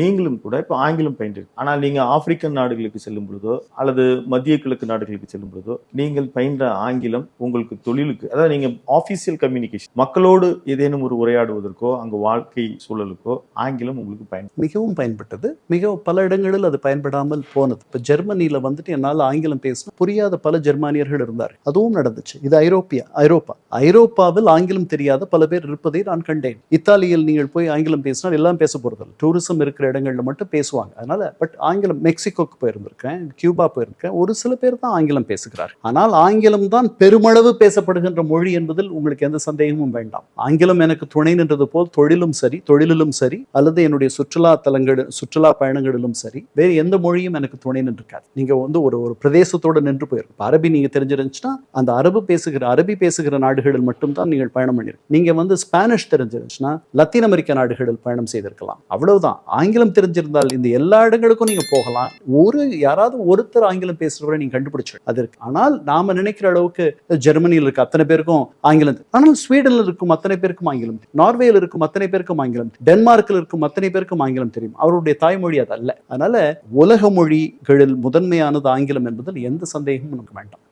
நீங்களும் கூட இப்போ ஆங்கிலம் பயின்று ஆனால் நீங்கள் ஆப்பிரிக்கன் நாடுகளுக்கு செல்லும் பொழுதோ அல்லது மத்திய கிழக்கு நாடுகளுக்கு செல்லும் பொழுதோ நீங்கள் பயின்ற ஆங்கிலம் உங்களுக்கு தொழிலுக்கு அதாவது நீங்கள் ஆஃபீஷியல் கம்யூனிகேஷன் மக்களோடு ஏதேனும் ஒரு உரையாடுவதற்கோ அங்கே வாழ்க்கை சூழலுக்கோ ஆங்கிலம் உங்களுக்கு பயன் மிகவும் பயன்பட்டது. மிகவும் பல இடங்களில் அது பயன்படாமல் போனது. இப்போ ஜெர்மனியில் வந்துட்டு என்னால் ஆங்கிலம் பேசணும் புரியாத பல ஜெர்மானியர்கள் இருந்தார் அதுவும் நடந்துச்சு. இது ஐரோப்பியா ஐரோப்பா. ஐரோப்பாவில் ஆங்கிலம் தெரியாத பல பேர் இருப்பதை நான் கண்டேன். இத்தாலியில் நீங்கள் போய் ஆங்கிலம் பேசினால் எல்லாம் பேச போகிறதில்லை டூரிசம் இருக்கிற இடங்களில் மட்டும் பேசுவாங்க. அதனால பட் ஆங்கிலம் மெக்சிகோக்கு போயிருந்திருக்கேன் கியூபா போயிருக்கேன். ஒரு சில பேர் தான் ஆங்கிலம் பேசுகிறார். ஆனால் ஆங்கிலம் தான் பெருமளவு பேசப்படுகின்ற மொழி என்பதில் உங்களுக்கு எந்த சந்தேகமும் வேண்டாம். ஆங்கிலம் எனக்கு துணை நின்றது போல் தொழிலும் சரி தொழிலிலும் சரி அல்லது என்னுடைய சுற்றுலா தலங்கள் சுற்றுலா பயணங்களிலும் சரி வேறு எந்த மொழியும் எனக்கு துணை நின்றுக்காது நீங்க வந்து ஒரு ஒரு பிரதேசத்தோட நின்று போயிருக்கும் அரபி நீங்க தெரிஞ்சிருந்துச்சுன்னா அந்த அரபு பேசுகிற அரபி பேசுகிற நாடுகளில் மட்டும்தான் நீங்கள் பயணம் பண்ணியிருக்கீங்க நீங்க வந்து ஸ்பானிஷ் தெரிஞ்சிருந்துச்சுன்னா லத்தீன் அமெரிக்க நாடுகளில் பயணம் செய்திருக்கலாம். அவ்வளவுதான். ஆங்கிலம் தெரிஞ்சிருந்தால் இந்த எல்லா இடங்களுக்கும் நீங்க போகலாம். ஒரு யாராவது ஒருத்தர் ஆங்கிலம் பேசுறவரை நீங்க கண்டுபிடிச்சு. அது இருக்கு ஆனால் நாம நினைக்கிற அளவுக்கு ஜெர்மனியில் இருக்க அத்தனை பேருக்கும் ஆங்கிலம் ஆனால் ஸ்வீடன்ல இருக்கும் அத்தனை பேருக்கும் ஆங்கிலம் தெரியும். நார்வேல இருக்கும் அத்தனை பேருக்கும் ஆங்கிலம் டென்மார்க்கில் இருக்கும் அத்தனை பேருக்கும் ஆங்கிலம் தெரியும். அவருடைய தாய்மொழி அது அல்ல. அதனால உலக மொழிகளில் முதன்மையானது ஆங்கிலம் என்பதில் எந்த சந்தேகமும் நமக்கு வேண்டாம்.